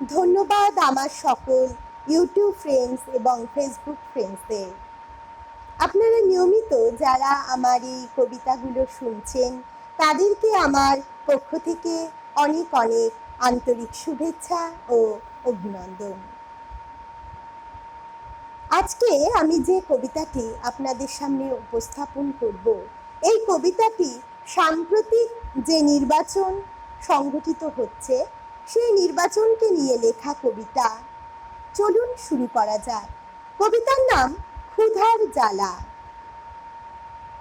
ধন্যবাদ আমার সকল ইউটিউব ফ্রেন্ডস এবং ফেসবুক ফ্রেন্ডসদের আপনারা নিয়মিত যারা আমার এই কবিতাগুলো শুনছেন, তাদেরকে আমার পক্ষ থেকে অনেক অনেক আন্তরিক শুভেচ্ছা ও অভিনন্দন। আজকে আমি যে কবিতাটি আপনাদের সামনে উপস্থাপন করব, এই কবিতাটি সাম্প্রতিক যে নির্বাচন সংগঠিত হচ্ছে সেই নির্বাচনকে নিয়ে লেখা কবিতা। চলুন শুরু করা যাক। কবিতার নাম ক্ষুধার জ্বালা।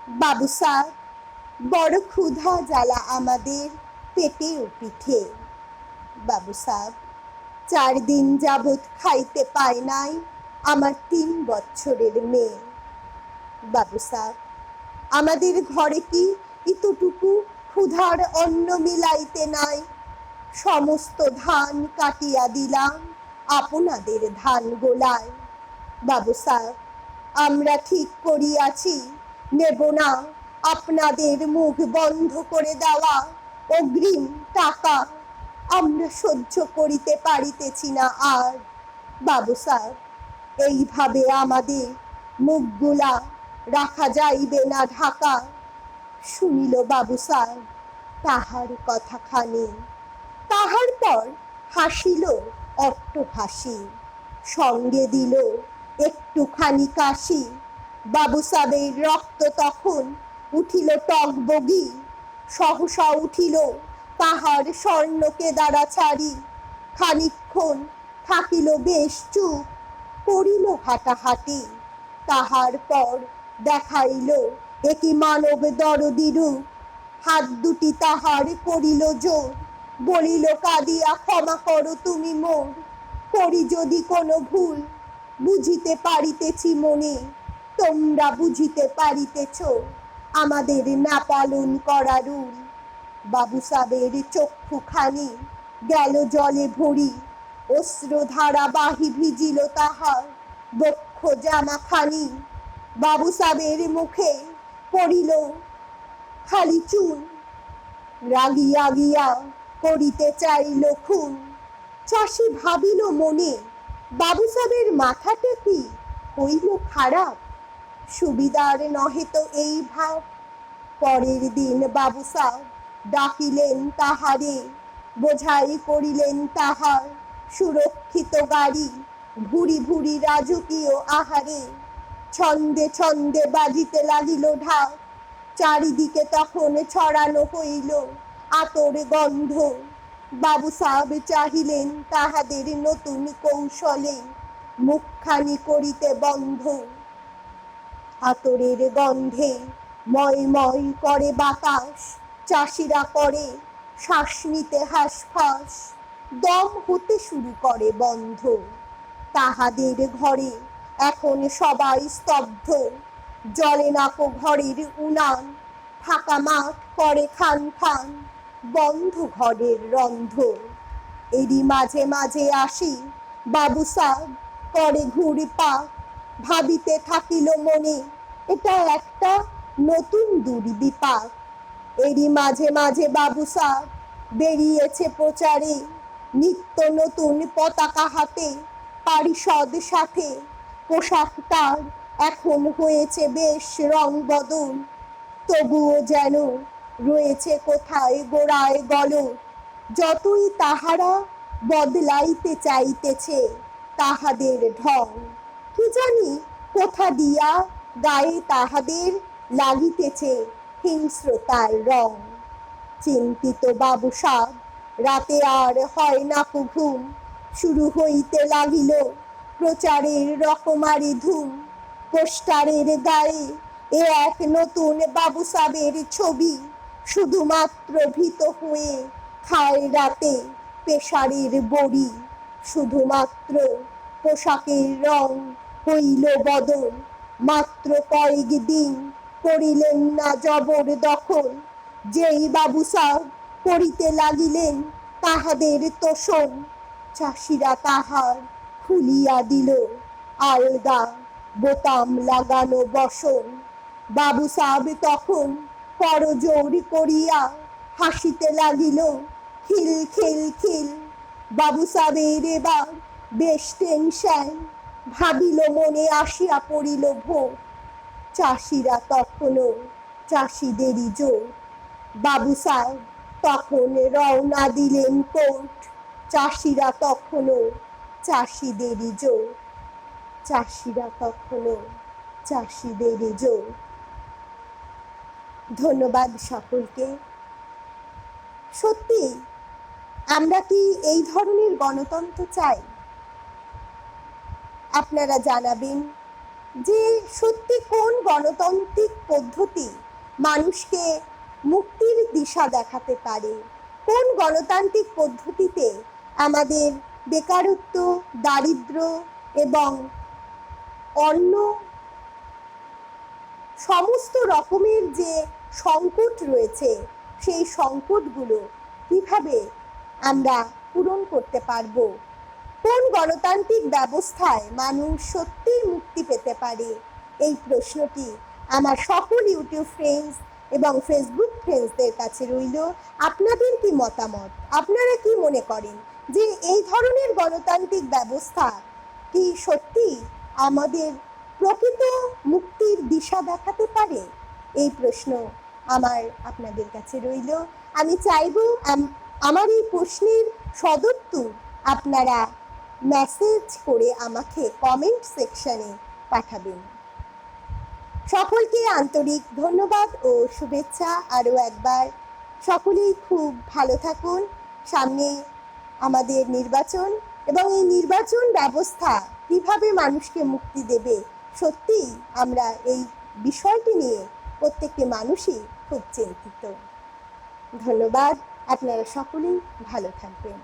বাবু সাহ বড় ক্ষুধা জ্বালা আমাদের পেটে ও পিঠে। বাবু সাহ চার দিন যাবৎ খাইতে পায় নাই আমার তিন বছরের মেয়ে। বাবু সাহ আমাদের ঘরে কি ইতটুকু ক্ষুধার অন্ন মিলাইতে নাই? সমস্ত ধান কাটিয়া দিলাম, আপনাদের ধান গোলায়। বাবু সাহ আমরা ঠিক করিয়াছি, নেব না। আপনাদের মুখ বন্ধ করে দেওয়া অগ্রিম টাকা আমরা সহ্য করিতে পারিতেছি না আর। বাবু সাহ এইভাবে আমাদের মুখগুলা রাখা যাইবে না ঢাকা শুনিল বাবু স্যার, তাহার কথাখানি। তাহার পর হাসিল অট্ট হাসি। সঙ্গে দিল একটুখানি কাশি। বাবু সাবের রক্ত তখন উঠিল টকবগি সহসা উঠিল তাহার স্বর্ণকে দাঁড়া ছাড়ি। খানিক্ষণ থাকিল বেশ চুপ করিল হাঁটাহাঁটি। তাহার পর দেখাইল একই মানব দরদিরু হাত দুটি তাহার করিল জোর। বলিল, কাঁদিয়া ক্ষমা করো তুমি মোর করি যদি কোনো ভুল, বুঝিতে পারিতেছি মনে। তোমরা বুঝিতে পারিতেছ আমাদের না পালন করা রুল। বাবু সাবের চক্ষুখানি গেল জলে ভরি, অশ্রধারা বাহি ভিজিল তাহার বক্ষ জামাখানি। বাবু সাবের মুখে পড়িল খালি চুন রাগিয়া গিয়া করিতে চাইল খুন। চাষি ভাবিল মনে, বাবু সাবের মাথাটা কি? হইল খারাপ। সুবিধার নহে তো এই ভাব। পরের দিন বাবু সাহ ডাকিলেন তাহারে, বোঝাই করিলেন তাহার সুরক্ষিত গাড়ি, ভুরি ভুরি রাজকীয় আহারে। ছন্দে ছন্দে বাজিতে লাগিল ঢাক, চারিদিকে তখন ছড়ানো হইল। আতর গন্ধ। বাবু সাহেব চাহিলেন তাহাদের নতুন কৌশলে। মুখখানি করিতে বন্ধ। আতরের গন্ধে ময় ময় করে বাতাস। চাষিরা করে, শ্বাস নিতে হাঁসফাঁস। দম হতে শুরু করে বন্ধ। তাহাদের ঘরে এখন সবাই স্তব্ধ। জলে নাকো ঘরের উনান। ফাঁকা মাঠ করে খান খান। বন্ধ ঘরের রন্ধ এরই মাঝে মাঝে আসি, বাবু সাহ করে ঘুরি পা ভাবিতে থাকিল মনে, এটা একটা নতুন দুর্বিপাক। এরই মাঝে মাঝে বাবু সাহ বেরিয়েছে প্রচারে, নিত্য নতুন পতাকা হাতে, পারিষদ সাথে। পোশাক তার এখন হয়েছে বেশ রং বদল, তবুও যেন রয়েছে কোথায় গোড়ায় গল যতই তাহারা বদলাইতে চাইতেছে তাহাদের ঢং। কি জানি কোথা দিয়া গায়ে তাহাদের লাগিতেছে হিংস্রতার রং। চিন্তিত বাবু সাহ রাতে আর হয় না ঘুম শুরু হইতে লাগিল প্রচারের রকমারি ধুম। পোস্টারের গায়ে এ এক নতুন বাবু সাবের ছবি। শুধুমাত্র ভীত হয়ে খায় রাতে পেশারের বড়ি। শুধুমাত্র পোশাকের রং হইল বদল মাত্র কয়েক দিন করিলেন না জবর দখল। যেই বাবু সাহ করিতে লাগিলেন তাহাদের তোষণ। চাষিরা তাহার খুলিয়া দিল, আলগা বোতাম লাগানো বসন। বাবু সাহেব তখন করজোর করিয়া হাসিতে লাগিল। খিল খিল খিল। বাবু সাহেবের এবার বেশ টেনশন ভাবিল, মনে আসিয়া পড়িল ভোর। চাষিরা তখনও চাষিদেরই জোর। বাবু সাহেব তখন রওনা দিলেন কোর্ট। চাষিরা তখনও চাষিদেরই জোর। চাষিরা তখনও চাষিদেরই জোর। ধন্যবাদ সকলকে। সত্যি, আমরা কি এই ধরনের গণতন্ত্র চাই? আপনারা জানাবেন যে সত্যি কোন গণতান্ত্রিক পদ্ধতি মানুষকে মুক্তির দিশা দেখাতে পারে? কোন গণতান্ত্রিক পদ্ধতিতে আমাদের বেকারত্ব, দারিদ্র এবং অন্য সমস্ত রকমের যে সংকট রয়েছে, সেই সংকটগুলো কীভাবে আমরা পূরণ করতে পারব? কোন গণতান্ত্রিক ব্যবস্থায় মানুষ সত্যিই মুক্তি পেতে পারে? এই প্রশ্নটি আমার সকল ইউটিউব ফ্রেন্ডস এবং ফেসবুক ফ্রেন্ডসদের কাছে রইল। আপনাদের কি মতামত? আপনারা কি মনে করেন যে এই ধরনের গণতান্ত্রিক ব্যবস্থা কি সত্যি আমাদের প্রকৃত মুক্তির দিশা দেখাতে পারে? এই প্রশ্ন আমার আপনাদের কাছে রইল। আমি চাইব আমার এই প্রশ্নের সদুত্তর আপনারা মেসেজ করে আমাকে কমেন্ট সেকশনে পাঠাবেন। সকলকে আন্তরিক ধন্যবাদ ও শুভেচ্ছা। আরও একবার সকলেই খুব ভালো থাকুন। সামনে আমাদের নির্বাচন এবং এই নির্বাচন ব্যবস্থা কীভাবে মানুষকে মুক্তি দেবে সত্যিই আমরা এই বিষয়টি নিয়ে প্রত্যেকটি মানুষই খুব চিন্তিত। ধন্যবাদ আপনারা সকলেই ভালো থাকবেন।